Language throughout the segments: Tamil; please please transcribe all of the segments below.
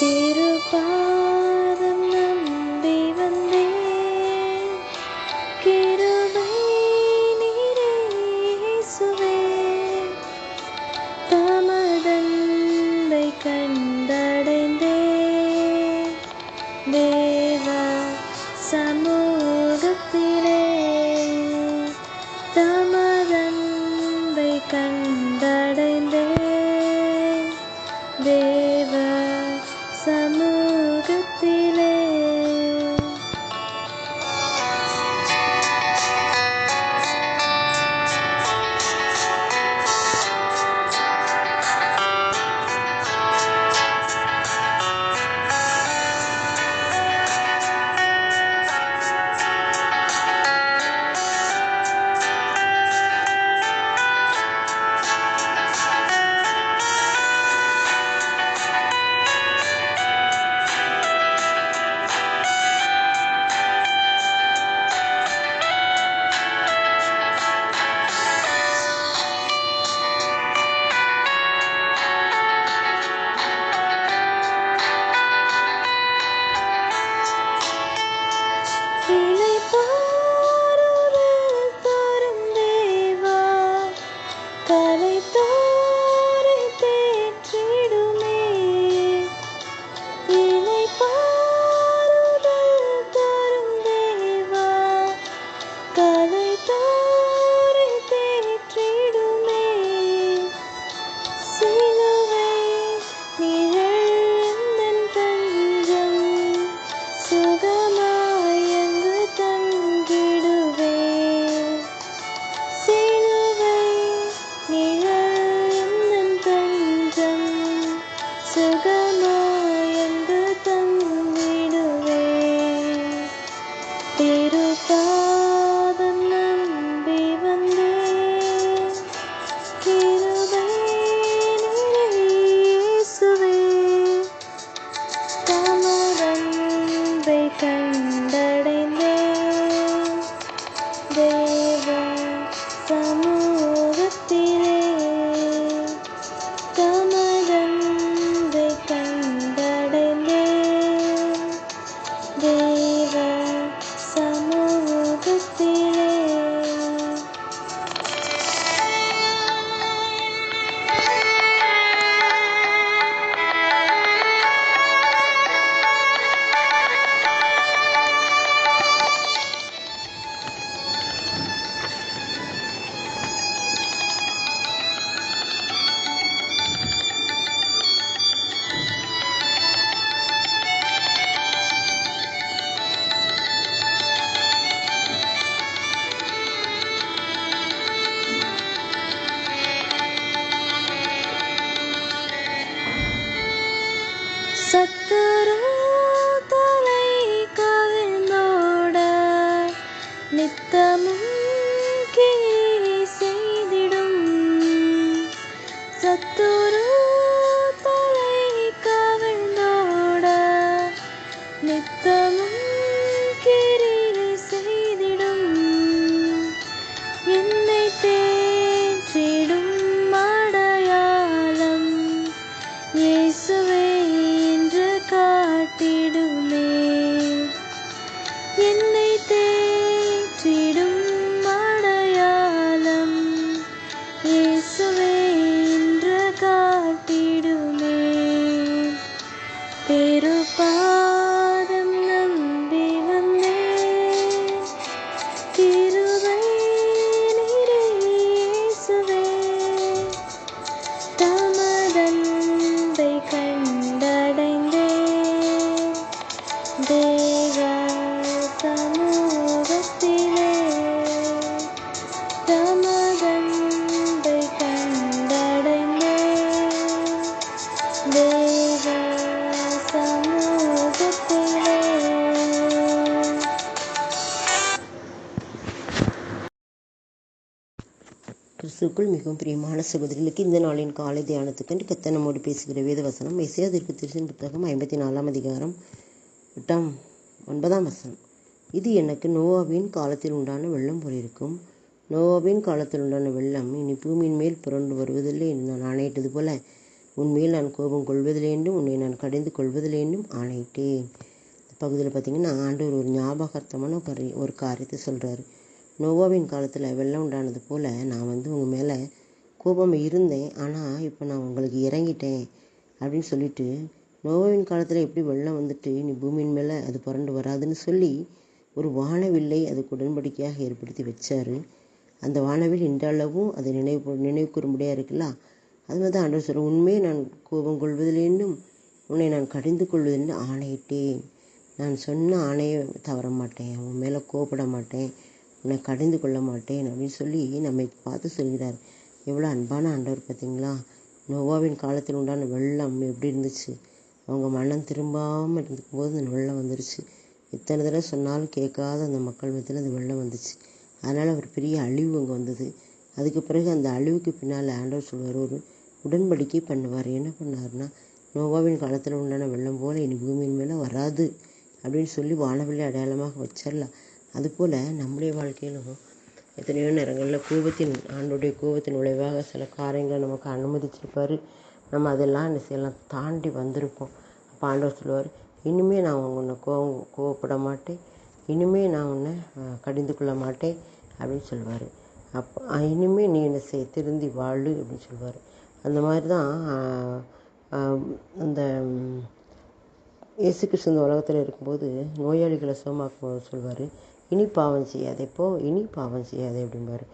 திருபாதம் நம்பி வந்தேன் கிருபை நீரேசுவே தமதன்பை கண்டடைந்தேன் தேவா சமூகத்திலே கிறிஸ்துக்குள் மிகவும் பிரியமான சகோதரிகளுக்கு இந்த நாளின் காலை தியானத்துக்கு கத்த நம்மோடு பேசுகிற வேத வசனம் மெசியாதிற்கு திருச்சின் புத்தகம் ஐம்பத்தி நாலாம் அதிகாரம் எட்டாம் ஒன்பதாம் வசனம். இது எனக்கு நோவாவின் காலத்தில் உண்டான வெள்ளம் போலிருக்கும் நோவாவின் காலத்தில் உண்டான வெள்ளம் இனி பூமியின் மேல் புரண்டு வருவதில்லை என்று நான் ஆணையிட்டது போல உன்மேல் நான் கோபம் கொள்வதில்லை என்றும் உன்னை நான் கடிந்து கொள்வதில்லை என்றும் ஆணையிட்டேன். இந்த பகுதியில் பார்த்தீங்கன்னா ஆண்டவர் ஒரு ஞாபகார்த்தமான ஒரு காரியத்தை சொல்கிறாரு நோவாவின் காலத்தில் வெள்ளம் உண்டானது போல் நான் வந்து உங்கள் மேலே கோபம் இருந்தேன். ஆனால் இப்போ நான் உங்களுக்கு இறங்கிட்டேன் அப்படின்னு சொல்லிட்டு நோவாவின் காலத்தில் எப்படி வெள்ளம் வந்துட்டு நீ பூமியின் மேலே அது புரண்டு வராதுன்னு சொல்லி ஒரு வானவில்லை அதுக்கு உடன்படிக்கையாக ஏற்படுத்தி வச்சாரு. அந்த வானவில் இன்றளவும் அதை நினைவு நினைவு கூறும்படியாக இருக்குல்ல? அது மாதிரி தான் ஆண்டவர் சொல்ற உண்மையை நான் கோபம் கொள்வதிலேன்னும் உன்னை நான் கடிந்து கொள்வதென்று ஆணையிட்டேன். நான் சொன்ன ஆணையை தவற மாட்டேன் உன் மேலே கோபப்பட மாட்டேன் உன்னை கடிந்து கொள்ள மாட்டேன் அப்படின்னு சொல்லி நம்மை பார்த்து சொல்கிறார். எவ்வளோ அன்பான ஆண்டவர் பார்த்தீங்களா? நோவாவின் காலத்தில் உண்டான வெள்ளம் எப்படி இருந்துச்சு? அவங்க மனம் திரும்பாமல் இருக்கும்போது அந்த வெள்ளம் வந்துருச்சு. எத்தனை தடவை சொன்னாலும் கேட்காத அந்த மக்கள் மத்தியில் அந்த வெள்ளம் வந்துச்சு. அதனால் ஒரு பெரிய அழிவு அங்கே வந்தது. அதுக்கு பிறகு அந்த அழிவுக்கு பின்னால் ஆண்டவர் சொல்வார் ஒரு உடன்படிக்கை பண்ணுவார். என்ன பண்ணாருன்னா நோவாவின் காலத்தில் உண்டான வெள்ளம் போல் இனி பூமியின் மேலே வராது அப்படின்னு சொல்லி வானவெளி அடையாளமாக வச்சிடலாம் அதுபோல் நம்முடைய வாழ்க்கையிலும் எத்தனையோ நேரங்களில் கோபத்தின் ஆண்டுடைய கோபத்தின் விளைவாக சில காரியங்களை நமக்கு அனுமதிச்சிருப்பார். நம்ம அதெல்லாம் என்ன செய்யலாம் தாண்டி வந்திருப்போம். அப்போ ஆண்டவர் சொல்லுவார் இனிமே நான் உன்னை கோவம் கோவப்பட மாட்டேன். இனிமே நான் உன்னை கடிந்து கொள்ள மாட்டேன். அப்படின்னு சொல்லுவார். அப்போ இனிமேல் இனிமே நீ என்ன செய் திருந்தி வாழு. அப்படின்னு சொல்லுவார். அந்த மாதிரி தான் அந்த இயேசு கிருஷ்ண உலகத்தில் இருக்கும்போது நோயாளிகளை சுகமாக்கும் சொல்வார். இனி பாவம் செய்யாதே போ இனி பாவம் செய்யாதே அப்படிம்பார்.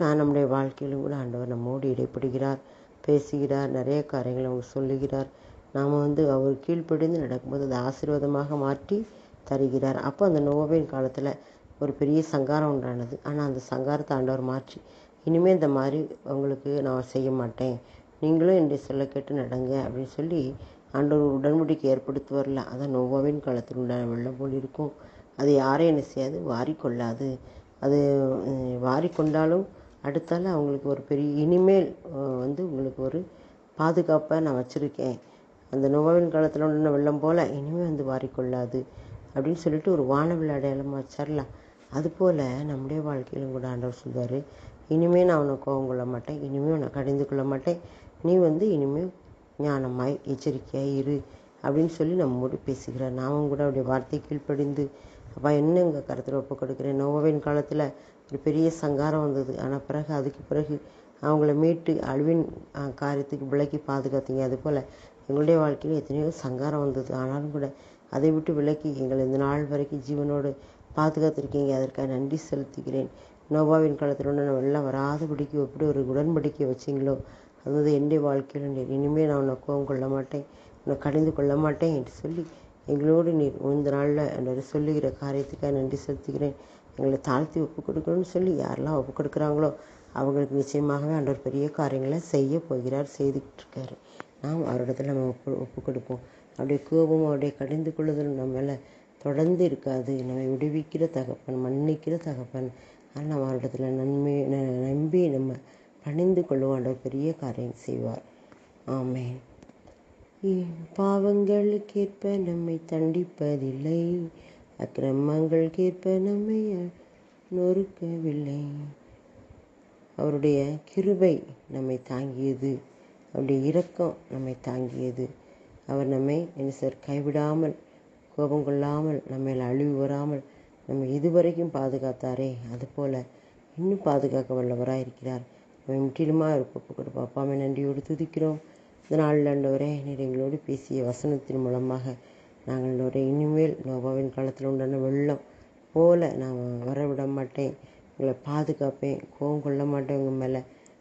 நான் நம்முடைய வாழ்க்கையிலும் கூட ஆண்டவர் நம்மோடு இடைப்படுகிறார் பேசுகிறார் நிறைய காரியங்களை அவங்க சொல்லுகிறார். நாம் வந்து அவர் கீழ்ப்படிந்து நடக்கும்போது அதை ஆசீர்வாதமாக மாற்றி தருகிறார். அப்போ அந்த நோவின் காலத்தில் ஒரு பெரிய சங்காரம் உண்டானது. ஆனால் அந்த சங்காரத்தை ஆண்டவர் மாற்றி இனிமேல் இந்த மாதிரி உங்களுக்கு நான் செய்ய மாட்டேன். நீங்களும் என்னுடைய சொல்ல கேட்டு நடங்க அப்படின்னு சொல்லி ஆண்டவர் உடன்படிக்கை வரலாம் அதான் நோவாவின் காலத்தில் உண்டான வெள்ளம் போல் இருக்கும் அது யாரையும் என்ன செய்யாது? வாரிக்கொள்ளாது. அது வாரிக்கொண்டாலும் அடுத்தால அவங்களுக்கு ஒரு பெரிய இனிமேல் வந்து உங்களுக்கு ஒரு பாதுகாப்பை நான் வச்சுருக்கேன். அந்த நோவாவின் காலத்தில் உண்டான வெள்ளம் போல் இனிமேல் வந்து வாரிக்கொள்ளாது அப்படின்னு சொல்லிட்டு ஒரு வானவில் அடையாளமாக வச்சிடலாம் அதுபோல் நம்முடைய வாழ்க்கையிலும் கூட ஆண்டவர் சொல்வார் இனிமேல் நான் உன்னை கோவம் கொள்ள மாட்டேன். இனிமேல் நான் கடிந்து கொள்ள மாட்டேன். நீ வந்து இனிமேல் ஞானமாய் எச்சரிக்கையாக இரு அப்படின்னு சொல்லி நம்மோடு பேசுகிறார் நாமும் கூட அவருடைய வார்த்தை கீழ்ப்படிந்து அப்பா என்ன எங்கள் கருத்தில் ஒப்பு கொடுக்குறேன்? நோவாவின் காலத்தில் ஒரு பெரிய சங்காரம் வந்தது. ஆனால் பிறகு அதுக்கு பிறகு அவங்கள மீட்டு அழிவின் காரியத்துக்கு விலக்கி பாதுகாத்தீங்க. அதுபோல் எங்களுடைய வாழ்க்கையில் எத்தனையோ சங்காரம் வந்தது. ஆனாலும் கூட அதை விட்டு விலக்கி எங்களை இந்த நாள் வரைக்கும் ஜீவனோடு பாதுகாத்திருக்கீங்க. அதற்காக நன்றி செலுத்துகிறேன். நோவாவின் காலத்தில் நான் வெள்ளம் வராதபடிக்கு எப்படி ஒரு உடன்படிக்கை வச்சிங்களோ அதாவது என்னுடைய வாழ்க்கையில் நீர் இனிமேல் நான் உன்னை கோபம் கொள்ள மாட்டேன் உன்னை கடிந்து கொள்ள மாட்டேன் என்று சொல்லி எங்களோடு நீர் இந்த நாளில் என்னோட சொல்லுகிற காரியத்துக்காக நன்றி செலுத்துகிறேன். எங்களை தாழ்த்தி ஒப்பு கொடுக்கணும்னு சொல்லி யாரெல்லாம் ஒப்பு கொடுக்குறாங்களோ அவங்களுக்கு நிச்சயமாகவே ஆண்டவர் பெரிய காரியங்களை செய்ய போகிறார் செய்துக்கிட்டு இருக்காரு. நாம் அவரிடத்துல நம்ம ஒப்பு ஒப்பு கொடுப்போம். அவருடைய கோபம் அவருடைய கடிந்து கொள்ளுதலும் நம்ம மேலே தொடர்ந்து இருக்காது. நம்மை விடுவிக்கிற தகப்பன் மன்னிக்கிற தகப்பன். ஆனால் நம்ம அவரிடத்துல நன்மை ந- நம்பி நம்ம பணிந்து கொள்ளுவோம் பெரிய காரியம் செய்வார். ஆமேன். பாவங்களுக்கேற்ப நம்மை தண்டிப்பதில்லை. அக்கிரமங்களுக்கேற்ப நம்மை நொறுக்கவில்லை. அவருடைய கிருபை நம்மை தாங்கியது. அவருடைய இரக்கம் நம்மை தாங்கியது. அவர் நம்மை என்ன சார் கைவிடாமல் கோபம் கொள்ளாமல் நம்ம அழிவு வராமல் நம்ம இதுவரைக்கும் பாதுகாத்தாரே. அதுபோல் இன்னும் பாதுகாக்க வல்லவராக இருக்கிறார் முற்றிலுமாக இருப்பப்பட்டு கொடுப்போம் நன்றியோடு துதிக்கிறோம். இந்த நாளில் ஆண்டவரே நீர் எங்களோடு பேசிய வசனத்தின் மூலமாக நாங்கள் ஆண்டவரே இனிமேல் நோபாவின் காலத்தில் உண்டான வெள்ளம் போல நான் வரவிட மாட்டேன் உங்களை பாதுகாப்பேன். கோவம் கொள்ள மாட்டேன். உங்கள் மேலே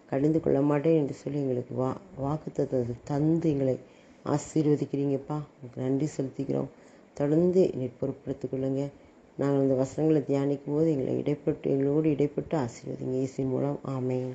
கடிந்து கொள்ள மாட்டேன் என்று சொல்லி எங்களுக்கு வா வாக்கு தந்து எங்களை ஆசீர்வதிக்கிறீங்கப்பா. உங்களுக்கு நன்றி செலுத்திக்கிறோம். தொடர்ந்து நீர் பொறுப்படுத்திக் கொள்ளுங்க. நாங்கள் இந்த வசனங்களை தியானிக்கும் போது எங்களை இடைப்பட்டு எங்களோடு இடைப்பட்டு ஆசீர்வதிங்க. இயேசுவின் மூலம். ஆமென்.